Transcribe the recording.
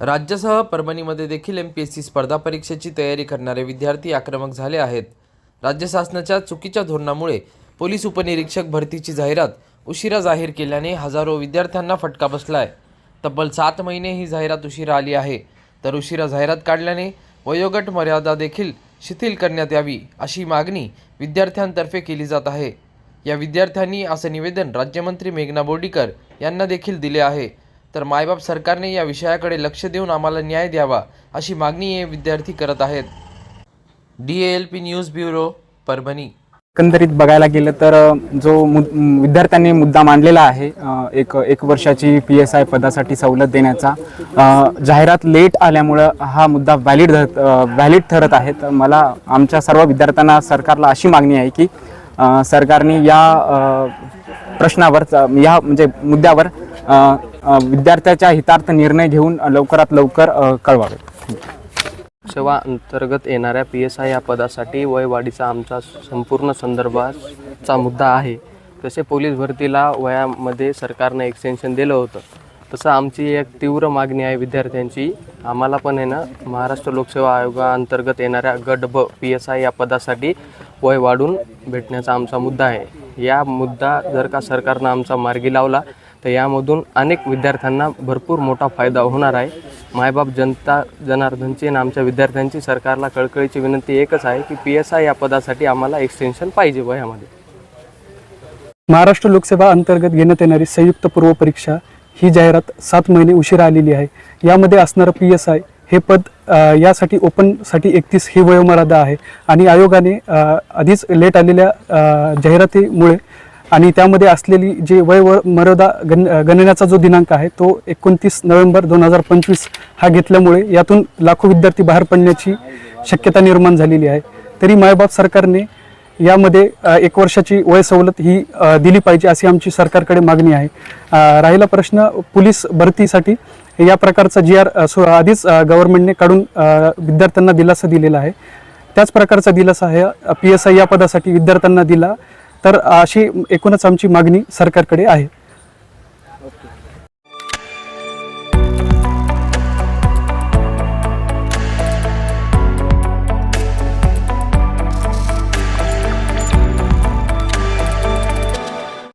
राज्यासह परभणीमध्ये देखील M P S C स्पर्धा परीक्षेची तयारी करणारे विद्यार्थी आक्रमक झाले आहेत. राज्य शासनाच्या चुकीच्या धोरणामुळे पोलीस उपनिरीक्षक भरतीची जाहिरात उशिरा जाहीर केल्याने हजारो विद्यार्थ्यांना फटका बसला आहे तब्बल सात महिने ही जाहिरात उशिरा आली आहे. तर उशिरा जाहिरात काढल्याने वयोगट मर्यादा देखील शिथिल करण्यात यावी अशी मागणी विद्यार्थ्यांतर्फे केली जात आहे. या विद्यार्थ्यांनी असं निवेदन राज्यमंत्री मेघना बोर्डीकर यांना देखील दिले आहे. तर मायबाप सरकारने या विषयाकडे लक्ष देऊन आम्हाला न्याय द्यावा अशी मागणी हे विद्यार्थी करत आहेत. D L P news bureau Parbhani. एकंदरीत बघायला गेलं तर जो मुद विद्यार्थ्यांनी मुद्दा मांडलेला आहे एक एक वर्षाची पी एस आय पदासाठी सवलत देण्याचा जाहिरात लेट आल्यामुळं हा मुद्दा व्हॅलिड व्हॅलिड ठरत आहे. तर मला आमच्या सर्व विद्यार्थ्यांना सरकारला अशी मागणी आहे की सरकारने या प्रश्नावर या म्हणजे मुद्द्यावर विद्यार्थ्याच्या हितार्थ निर्णय घेऊन लवकरात लवकर कळवावे. सेवा अंतर्गत येणाऱ्या पी एस आय या पदासाठी वयवाढीचा आमचा संपूर्ण संदर्भाचा मुद्दा आहे. तसे पोलीस भरतीला वयामध्ये सरकारनं एक्सटेन्शन दिलं होतं. तसं आमची एक तीव्र मागणी आहे विद्यार्थ्यांची. आम्हाला पण आहे ना महाराष्ट्र लोकसेवा आयोगाअंतर्गत येणाऱ्या गट ब पी एस आय या पदासाठी वय वाढून भेटण्याचा आमचा मुद्दा आहे. या मुद्दा जर का सरकारनं आमचा मार्गी लावला तर यामधून अनेक विद्यार्थ्यांना भरपूर मोठा फायदा होणार आहे. मायबाप जनता जनार्दनची आणि आमच्या विद्यार्थ्यांची सरकारला कळकळीची विनंती एकच आहे की पी एस आय या पदासाठी आम्हाला एक्सटेन्शन पाहिजे वयामध्ये महाराष्ट्र लोकसेवा अंतर्गत घेण्यात येणारी संयुक्त पूर्व परीक्षा ही जाहिरात सात महिने उशिरा आलेली आहे. यामध्ये असणारं पी एस आय हे पद यासाठी ओपनसाठी एकतीस ही वयोमर्यादा आहे. आणि आयोगाने आधीच लेट आलेल्या जाहिरातीमुळे आणि त्यामध्ये असलेली जी वय व मर्यादा गण गणण्याचा जो दिनांक आहे तो एकोणतीस नोव्हेंबर दोन हजार पंचवीस हा घेतल्यामुळे यातून लाखो विद्यार्थी बाहेर पडण्याची शक्यता निर्माण झालेली आहे. तरी मायबाप सरकारने यामध्ये एक वर्षाची वय सवलत ही दिली पाहिजे अशी आमची सरकारकडे मागणी आहे. राहिला प्रश्न पोलीस भरतीसाठी. या प्रकारचा जी आर आधीच गव्हर्नमेंटने काढून विद्यार्थ्यांना दिलासा दिलेला आहे. त्याच प्रकारचा दिलासा आहे पी एस आय या पदासाठी विद्यार्थ्यांना दिला. तर अशी एकूणच आमची मागणी सरकारकडे आहे.